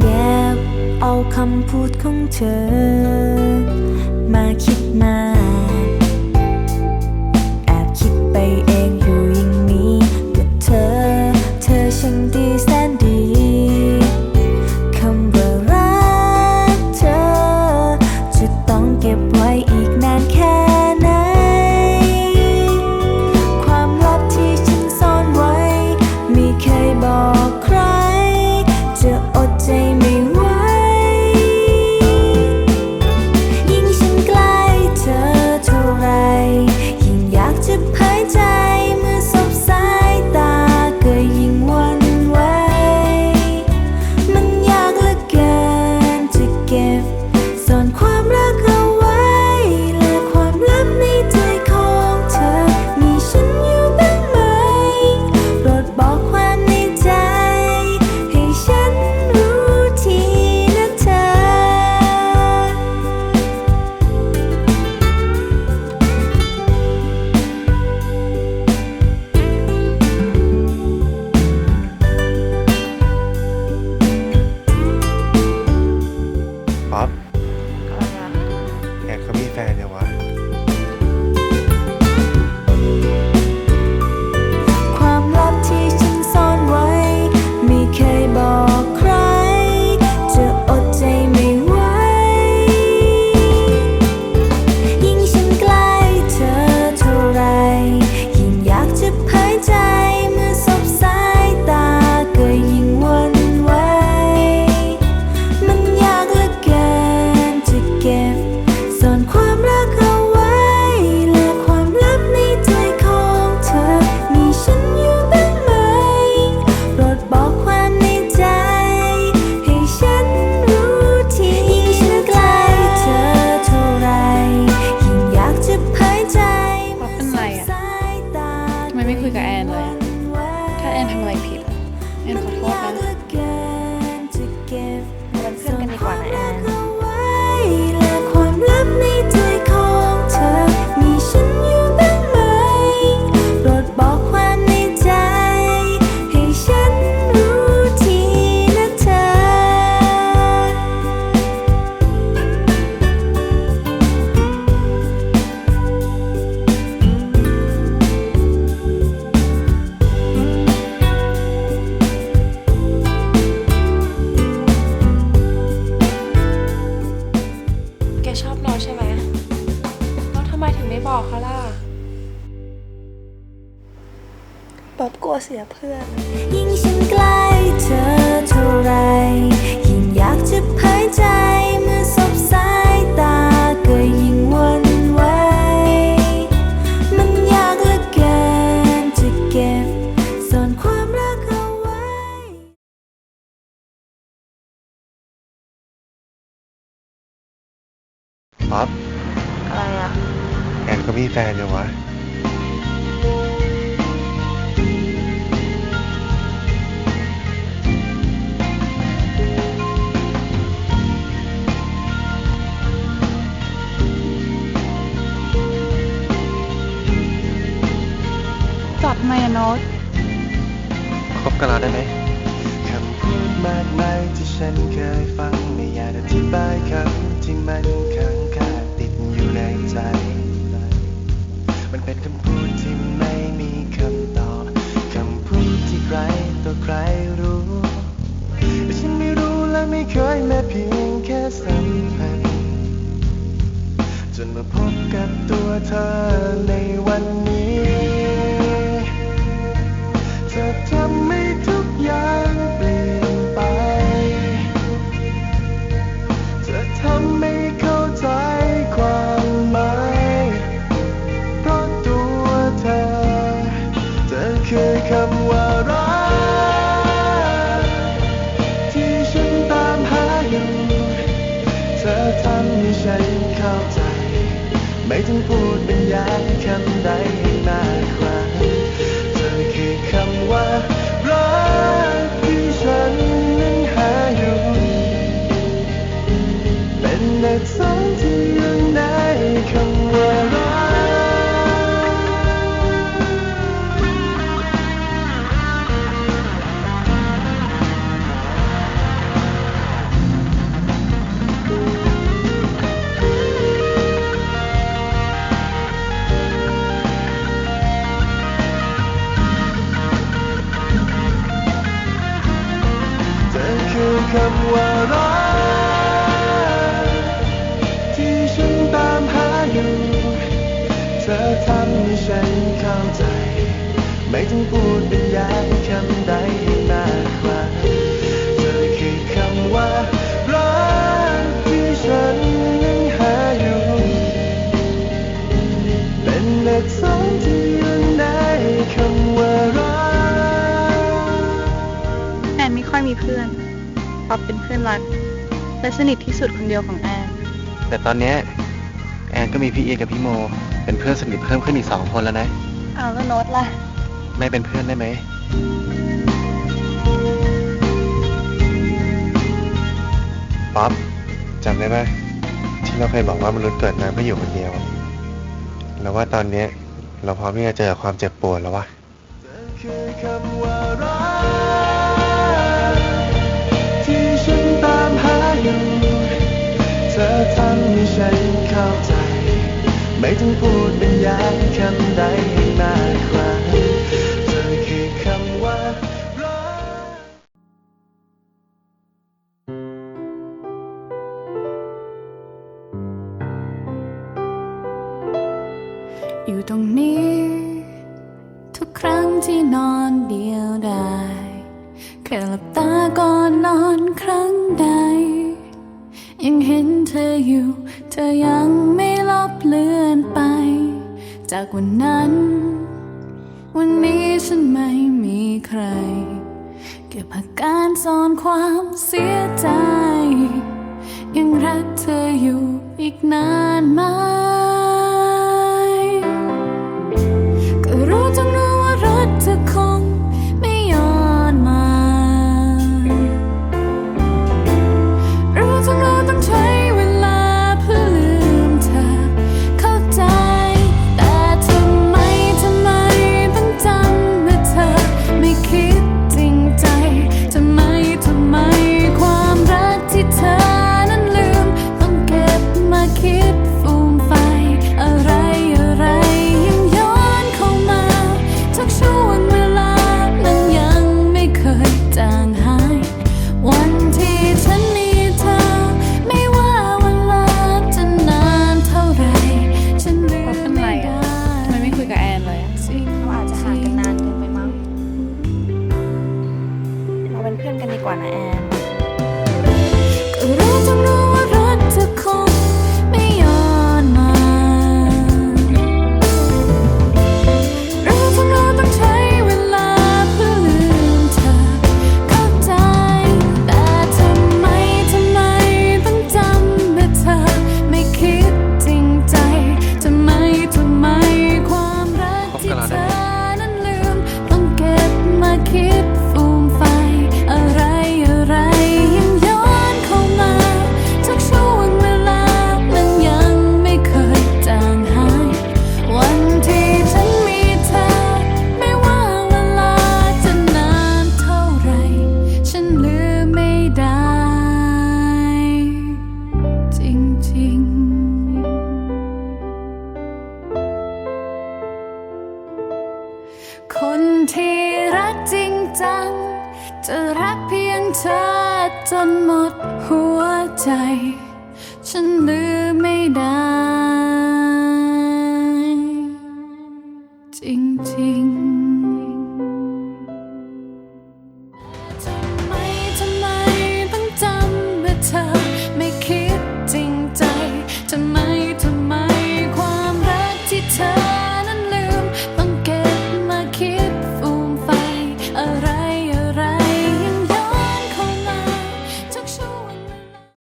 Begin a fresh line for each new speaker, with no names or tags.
แอบเอาคำพูดของเธอ มาคิดมา ไมไม่คุยกั
บแอนเลยอะถ้าแอนทำอะไรผิดอะแอนขอโทษนะ
เราเป็นเพื่อนกันดีกว่านะแอน เสี
ยเพื่อน
ยิ่งฉันใกล้เธอเท่าไร ยิ่งอยากจะเผยใจเมื่อสบสายตาก็ยิ่งหวันไหวมันยากเหลือเกินจะเก็บซ่อนความรักเอาไว้
ป๊อป
อะไรอะ
แอนเขามีแฟนเนี่ยวะ
ไมอะโน้ต
คบกับเราได้ไหม
คำพูดมากมายที่ฉันเคยฟังไม่อยากอธิบายคำที่มันค้างคาติดอยู่ในใจ มันเป็นคำพูดที่ไม่มีคำตอบคำพูดที่ใครต่อใครรู้แต่ฉันไม่รู้และไม่เคยแม้เพียงแค่สัมผัสจนมาพบกับตัวเธอในวันนี้ ทำให้เข้าใจความหมายเพราะตัวเธอ เธอคือคำว่ารักที่ฉันตามหาอยู่ เธอทำให้ฉันเข้าใจ ไม่ต้องพูดบรรยายคำใดให้มากกว่า คำวารัที่ฉันตามหาอยู่ เธอทำให้ฉันเข้าใจ ไม่ต้องพูดเป็นยาคำใดให้มากมาย ป๊อ
ปเป็นเพื่อนรัก และสนิทที่สุดคนเดียวของแอน
แต่ตอนเนี้ยแอนก็มีพี่เอกับพี่โม เป็นเพื่อนสนิทเพิ่มขึ้นอีกสองคนแล้วนะ
เอาแล้วโน้ตล่ะ
ไม่เป็นเพื่อนได้ไหม ป๊อปจำได้ไหมที่เราเคยบอกว่ามนุษย์เกิดมาเพื่ออยู่คนเดียว แล้วว่าตอนเนี้ยเราพร้อมที่จะเจอกับความเจ็บปวดแล้ววะ
คือค อทำให้ฉันเข้าใจ ไม่ต้องพูดบรรยายคำใดให้มากกว่าเธอคือคำว่ารัก
อยู่ตรงนี้ ทุกครั้งที่นอนเดียวดายแค่หลับ ออยู่ เธอยังไม่ลบเลือนไป จากวันนั้น วันนี้ฉันไม่มีใคร เก็บอาการซ่อนความเสียใจ ยังรักเธออยู่อีกนาน ก็รู้จัง คนที่รักจริงจัง จะรักเพียงเธอจนหมดหัวใจ ฉันลืมไม่ได้